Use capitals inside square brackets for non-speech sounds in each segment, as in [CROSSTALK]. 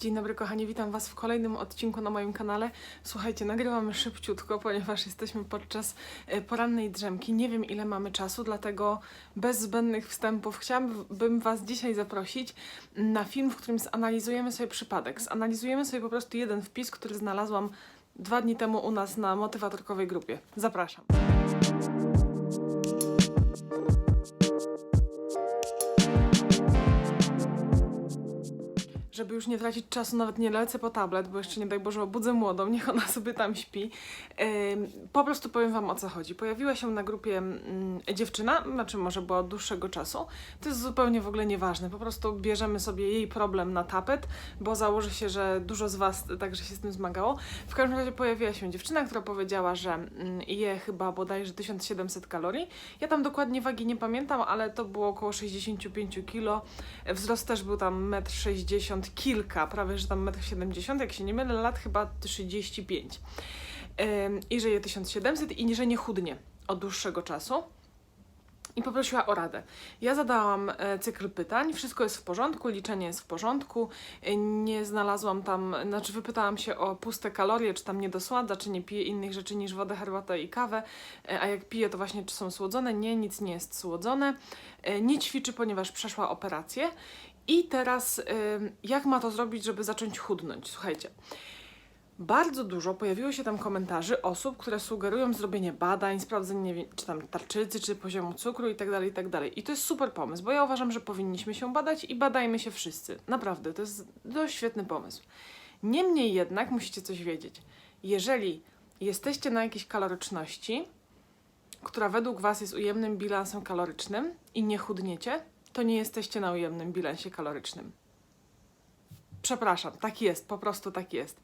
Dzień dobry kochani, witam Was w kolejnym odcinku na moim kanale. Słuchajcie, nagrywamy szybciutko, ponieważ jesteśmy podczas e, porannej drzemki. Nie wiem ile mamy czasu, dlatego bez zbędnych wstępów chciałabym Was dzisiaj zaprosić na film, w którym zanalizujemy sobie przypadek. Zanalizujemy sobie po prostu jeden wpis, który znalazłam dwa dni temu u nas na motywatorkowej grupie. Zapraszam. Żeby już nie tracić czasu, nawet nie lecę po tablet, bo jeszcze nie daj Boże obudzę młodą, [LAUGHS] niech ona sobie tam śpi. Po prostu powiem Wam o co chodzi. Pojawiła się na grupie mm, dziewczyna, znaczy może była od dłuższego czasu. To jest zupełnie w ogóle nieważne. Po prostu bierzemy sobie jej problem na tapet, bo założę się, że dużo z Was także się z tym zmagało. W każdym razie pojawiła się dziewczyna, która powiedziała, że mm, je chyba bodajże 1700 kalorii. Ja tam dokładnie wagi nie pamiętam, ale to było około 65 kg. Wzrost też był tam 1,60 m kilka, prawie że tam 1,70 m, jak się nie mylę, lat chyba 35. Ym, I że je 1700 i że nie chudnie od dłuższego czasu. I poprosiła o radę. Ja zadałam e, cykl pytań, wszystko jest w porządku, liczenie jest w porządku. E, nie znalazłam tam, znaczy wypytałam się o puste kalorie, czy tam nie dosładza, czy nie pije innych rzeczy niż wodę, herbatę i kawę. E, a jak pije, to właśnie czy są słodzone? Nie, nic nie jest słodzone. Nie ćwiczy, ponieważ przeszła operację. I teraz, jak ma to zrobić, żeby zacząć chudnąć? Słuchajcie. Bardzo dużo pojawiło się tam komentarzy osób, które sugerują zrobienie badań, sprawdzenie, czy tam tarczycy, czy poziomu cukru i tak dalej, i tak. I to jest super pomysł, bo ja uważam, że powinniśmy się badać i badajmy się wszyscy. Naprawdę, to jest dość świetny pomysł. Niemniej jednak musicie coś wiedzieć. Jeżeli jesteście na jakiejś kaloryczności, która według Was jest ujemnym bilansem kalorycznym i nie chudniecie, to nie jesteście na ujemnym bilansie kalorycznym. Przepraszam, tak jest, po prostu tak jest.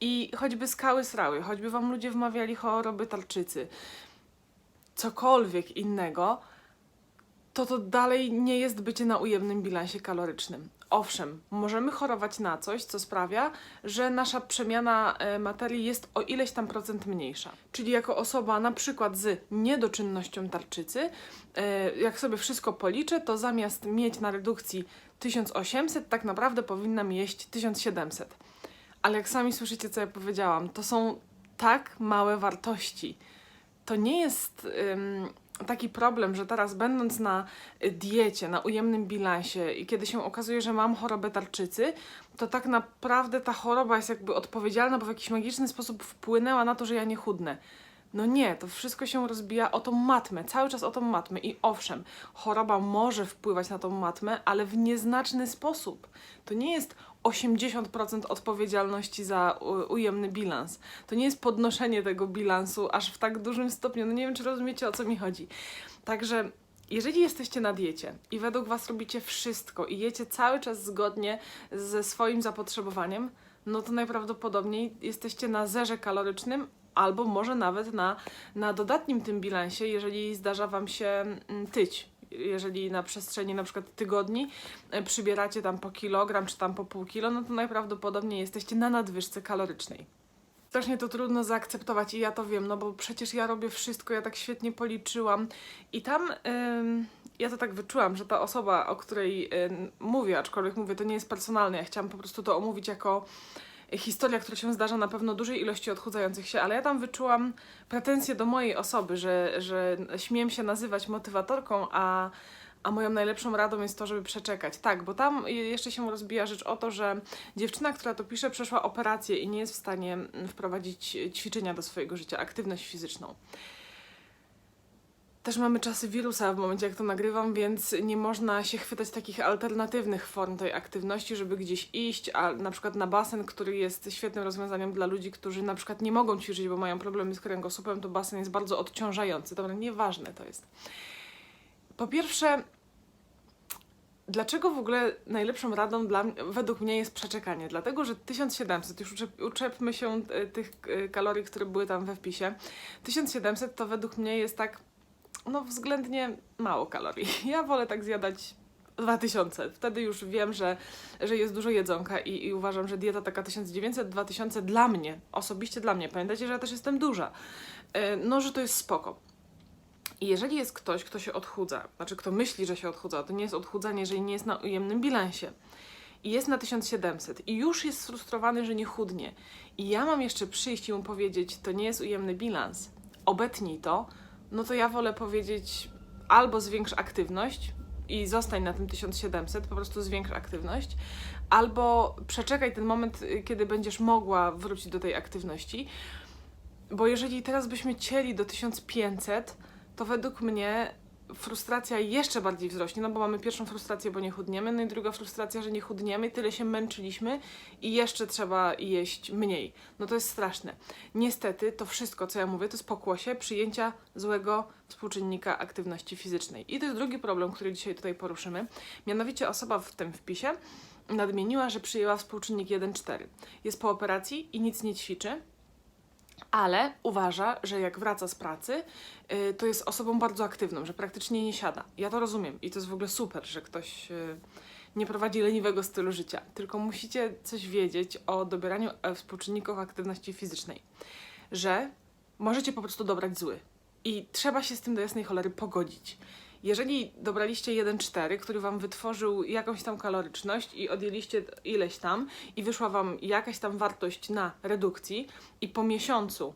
I choćby skały srały, choćby wam ludzie wmawiali choroby tarczycy, cokolwiek innego, to to dalej nie jest bycie na ujemnym bilansie kalorycznym. Owszem, możemy chorować na coś, co sprawia, że nasza przemiana e, materii jest o ileś tam procent mniejsza. Czyli jako osoba na przykład z niedoczynnością tarczycy, e, jak sobie wszystko policzę, to zamiast mieć na redukcji 1800, tak naprawdę powinnam jeść 1700. Ale jak sami słyszycie, co ja powiedziałam, to są tak małe wartości. To nie jest ym, taki problem, że teraz będąc na y, diecie, na ujemnym bilansie i kiedy się okazuje, że mam chorobę tarczycy, to tak naprawdę ta choroba jest jakby odpowiedzialna, bo w jakiś magiczny sposób wpłynęła na to, że ja nie chudnę. No nie, to wszystko się rozbija o tą matmę, cały czas o tą matmę. I owszem, choroba może wpływać na tą matmę, ale w nieznaczny sposób. To nie jest 80% odpowiedzialności za ujemny bilans. To nie jest podnoszenie tego bilansu aż w tak dużym stopniu. No nie wiem, czy rozumiecie o co mi chodzi. Także jeżeli jesteście na diecie i według Was robicie wszystko i jecie cały czas zgodnie ze swoim zapotrzebowaniem, no to najprawdopodobniej jesteście na zerze kalorycznym albo może nawet na, na dodatnim tym bilansie, jeżeli zdarza Wam się mm, tyć. Jeżeli na przestrzeni na przykład tygodni e, przybieracie tam po kilogram czy tam po pół kilo, no to najprawdopodobniej jesteście na nadwyżce kalorycznej. Strasznie to trudno zaakceptować i ja to wiem, no bo przecież ja robię wszystko, ja tak świetnie policzyłam i tam ja to tak wyczułam, że ta osoba, o której mówię, aczkolwiek mówię, to nie jest personalne, ja chciałam po prostu to omówić jako historia, która się zdarza na pewno dużej ilości odchudzających się, ale ja tam wyczułam pretensje do mojej osoby, że, że śmiem się nazywać motywatorką, a, a moją najlepszą radą jest to, żeby przeczekać. Tak, bo tam jeszcze się rozbija rzecz o to, że dziewczyna, która to pisze, przeszła operację i nie jest w stanie wprowadzić ćwiczenia do swojego życia, aktywność fizyczną. Też mamy czasy wirusa w momencie, jak to nagrywam, więc nie można się chwytać takich alternatywnych form tej aktywności, żeby gdzieś iść, a na przykład na basen, który jest świetnym rozwiązaniem dla ludzi, którzy na przykład nie mogą ćwiczyć, bo mają problemy z kręgosłupem, to basen jest bardzo odciążający. Dobra, nieważne to jest. Po pierwsze, dlaczego w ogóle najlepszą radą dla, według mnie jest przeczekanie? Dlatego, że 1700, już uczep, uczepmy się e, tych e, kalorii, które były tam we wpisie, 1700 to według mnie jest tak no względnie mało kalorii. [LAUGHS] Ja wolę tak zjadać 2000. Wtedy już wiem, że, że jest dużo jedzonka i, i uważam, że dieta taka 1900-2000 dla mnie, osobiście dla mnie, pamiętajcie, że ja też jestem duża, e, no, że to jest spoko. I jeżeli jest ktoś, kto się odchudza, znaczy kto myśli, że się odchudza, to nie jest odchudzanie, jeżeli nie jest na ujemnym bilansie. i jest na 1700 i już jest sfrustrowany, że nie chudnie i ja mam jeszcze przyjść i mu powiedzieć, to nie jest ujemny bilans, obetnij to, no to ja wolę powiedzieć albo zwiększ aktywność i zostań na tym 1700, po prostu zwiększ aktywność, albo przeczekaj ten moment, y, kiedy będziesz mogła wrócić do tej aktywności, bo jeżeli teraz byśmy cieli do 1500, to według mnie frustracja jeszcze bardziej wzrośnie, no bo mamy pierwszą frustrację, bo nie chudniemy, no i druga frustracja, że nie chudniemy, tyle się męczyliśmy i jeszcze trzeba jeść mniej. No to jest straszne. Niestety to wszystko, co ja mówię, to jest pokłosie przyjęcia złego współczynnika aktywności fizycznej. I to jest drugi problem, który dzisiaj tutaj poruszymy. Mianowicie osoba w tym wpisie nadmieniła, że przyjęła współczynnik 1,4. Jest po operacji i nic nie ćwiczy, ale uważa, że jak wraca z pracy, y, to jest osobą bardzo aktywną, że praktycznie nie siada. Ja to rozumiem i to jest w ogóle super, że ktoś y, nie prowadzi leniwego stylu życia. Tylko musicie coś wiedzieć o dobieraniu e, współczynników aktywności fizycznej, że możecie po prostu dobrać zły i trzeba się z tym do jasnej cholery pogodzić. Jeżeli dobraliście 1,4, który Wam wytworzył jakąś tam kaloryczność i odjęliście ileś tam i wyszła Wam jakaś tam wartość na redukcji i po miesiącu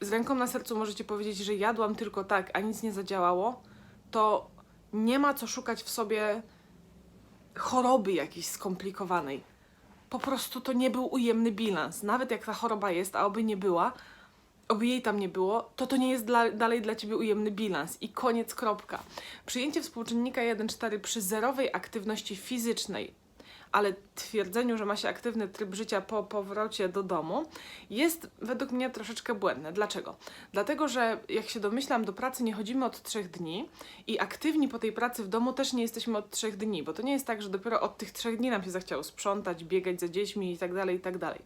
z ręką na sercu możecie powiedzieć, że jadłam tylko tak, a nic nie zadziałało, to nie ma co szukać w sobie choroby jakiejś skomplikowanej. Po prostu to nie był ujemny bilans. Nawet jak ta choroba jest, a oby nie była, oby jej tam nie było, to to nie jest dla, dalej dla Ciebie ujemny bilans i koniec, kropka. Przyjęcie współczynnika 1,4 przy zerowej aktywności fizycznej, ale twierdzeniu, że ma się aktywny tryb życia po powrocie do domu, jest według mnie troszeczkę błędne. Dlaczego? Dlatego, że jak się domyślam, do pracy nie chodzimy od trzech dni i aktywni po tej pracy w domu też nie jesteśmy od trzech dni, bo to nie jest tak, że dopiero od tych trzech dni nam się zachciało sprzątać, biegać za dziećmi i tak dalej, i tak dalej.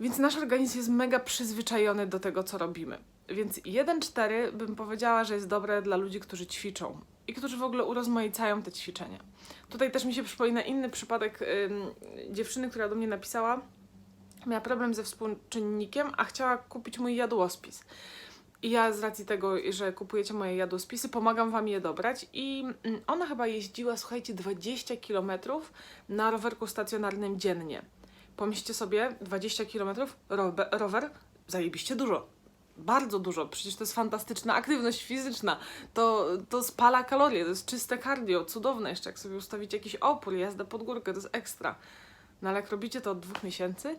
Więc nasz organizm jest mega przyzwyczajony do tego, co robimy. Więc 1,4 bym powiedziała, że jest dobre dla ludzi, którzy ćwiczą i którzy w ogóle urozmaicają te ćwiczenia. Tutaj też mi się przypomina inny przypadek ym, dziewczyny, która do mnie napisała, miała problem ze współczynnikiem, a chciała kupić mój jadłospis. I ja z racji tego, że kupujecie moje jadłospisy, pomagam Wam je dobrać. I mm, ona chyba jeździła, słuchajcie, 20 km na rowerku stacjonarnym dziennie. Pomyślcie sobie, 20 km rower, zajebiście dużo. Bardzo dużo, przecież to jest fantastyczna aktywność fizyczna. To, to spala kalorie, to jest czyste cardio, cudowne jeszcze. Jak sobie ustawicie jakiś opór, jazdę pod górkę, to jest ekstra. No ale jak robicie to od dwóch miesięcy,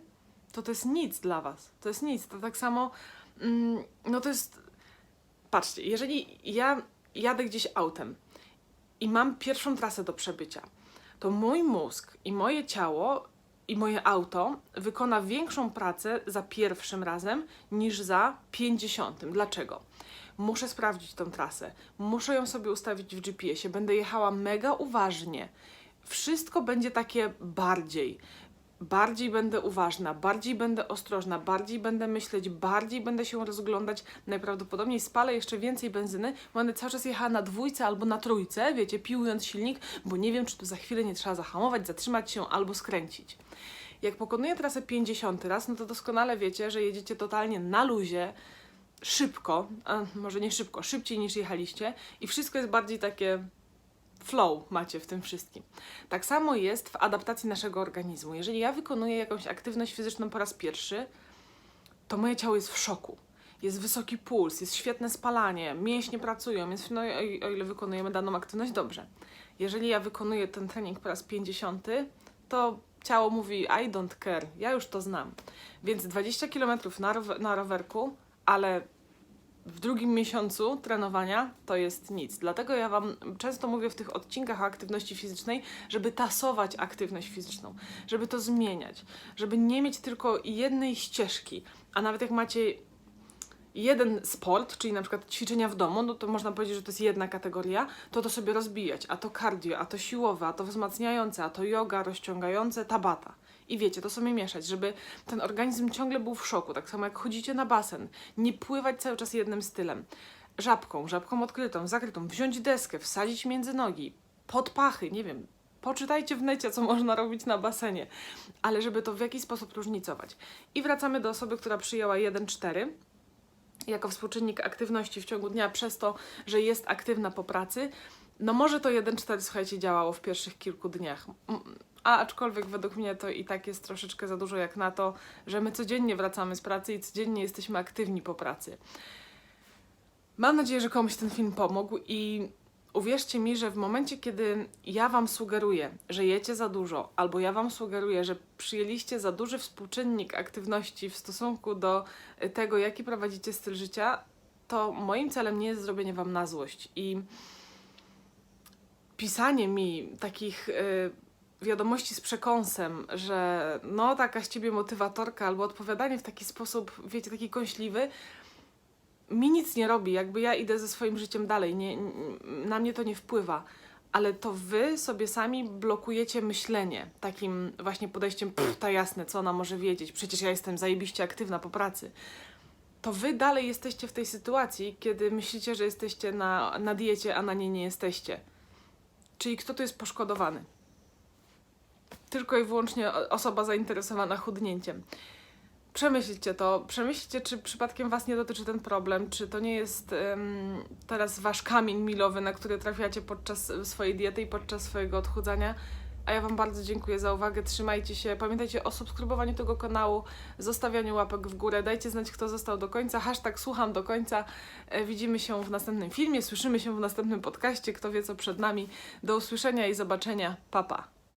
to to jest nic dla Was. To jest nic. To tak samo, mm, no to jest. Patrzcie, jeżeli ja jadę gdzieś autem i mam pierwszą trasę do przebycia, to mój mózg i moje ciało i moje auto wykona większą pracę za pierwszym razem niż za pięćdziesiątym. Dlaczego? Muszę sprawdzić tą trasę, muszę ją sobie ustawić w GPS-ie, będę jechała mega uważnie. Wszystko będzie takie bardziej. Bardziej będę uważna, bardziej będę ostrożna, bardziej będę myśleć, bardziej będę się rozglądać. Najprawdopodobniej spalę jeszcze więcej benzyny, będę cały czas jechała na dwójce albo na trójce, wiecie, piłując silnik, bo nie wiem, czy tu za chwilę nie trzeba zahamować, zatrzymać się albo skręcić. Jak pokonuję trasę 50 raz, no to doskonale wiecie, że jedziecie totalnie na luzie, szybko, a może nie szybko, szybciej niż jechaliście i wszystko jest bardziej takie flow macie w tym wszystkim. Tak samo jest w adaptacji naszego organizmu. Jeżeli ja wykonuję jakąś aktywność fizyczną po raz pierwszy, to moje ciało jest w szoku. Jest wysoki puls, jest świetne spalanie, mięśnie pracują, więc no, o, ile wykonujemy daną aktywność, dobrze. Jeżeli ja wykonuję ten trening po raz 50, to ciało mówi I don't care, ja już to znam. Więc 20 km na, rower, na rowerku, ale w drugim miesiącu trenowania to jest nic. Dlatego ja Wam często mówię w tych odcinkach o aktywności fizycznej, żeby tasować aktywność fizyczną, żeby to zmieniać, żeby nie mieć tylko jednej ścieżki, a nawet jak macie jeden sport, czyli na przykład ćwiczenia w domu, no to można powiedzieć, że to jest jedna kategoria, to to sobie rozbijać, a to cardio, a to siłowe, a to wzmacniające, a to yoga, rozciągające, tabata. I wiecie, to sobie mieszać, żeby ten organizm ciągle był w szoku, tak samo jak chodzicie na basen, nie pływać cały czas jednym stylem. Żabką, żabką odkrytą, zakrytą, wziąć deskę, wsadzić między nogi, pod pachy, nie wiem, Poczytajcie w necie, co można robić na basenie, ale żeby to w jakiś sposób różnicować. I wracamy do osoby, która przyjęła 1,4 jako współczynnik aktywności w ciągu dnia przez to, że jest aktywna po pracy, no może to 1,4, słuchajcie, działało w pierwszych kilku dniach. A aczkolwiek według mnie to i tak jest troszeczkę za dużo jak na to, że my codziennie wracamy z pracy i codziennie jesteśmy aktywni po pracy. Mam nadzieję, że komuś ten film pomógł i uwierzcie mi, że w momencie, kiedy ja Wam sugeruję, że jecie za dużo, albo ja Wam sugeruję, że przyjęliście za duży współczynnik aktywności w stosunku do tego, jaki prowadzicie styl życia, to moim celem nie jest zrobienie Wam na złość. I pisanie mi takich y, wiadomości z przekąsem, że no taka z ciebie motywatorka, albo odpowiadanie w taki sposób, wiecie, taki kąśliwy, mi nic nie robi, jakby ja idę ze swoim życiem dalej, nie, na mnie to nie wpływa. Ale to wy sobie sami blokujecie myślenie takim właśnie podejściem, pff, ta jasne, co ona może wiedzieć, przecież ja jestem zajebiście aktywna po pracy. To wy dalej jesteście w tej sytuacji, kiedy myślicie, że jesteście na, na diecie, a na niej nie jesteście. Czyli kto tu jest poszkodowany? Tylko i wyłącznie osoba zainteresowana chudnięciem. Przemyślcie to, przemyślcie, czy przypadkiem Was nie dotyczy ten problem, czy to nie jest em, teraz Wasz kamień milowy, na który trafiacie podczas swojej diety i podczas swojego odchudzania. A ja Wam bardzo dziękuję za uwagę, trzymajcie się, pamiętajcie o subskrybowaniu tego kanału, zostawianiu łapek w górę, dajcie znać, kto został do końca, hashtag słucham do końca. E, Widzimy się w następnym filmie, słyszymy się w następnym podcaście, kto wie co przed nami. Do usłyszenia i zobaczenia, papa. Pa.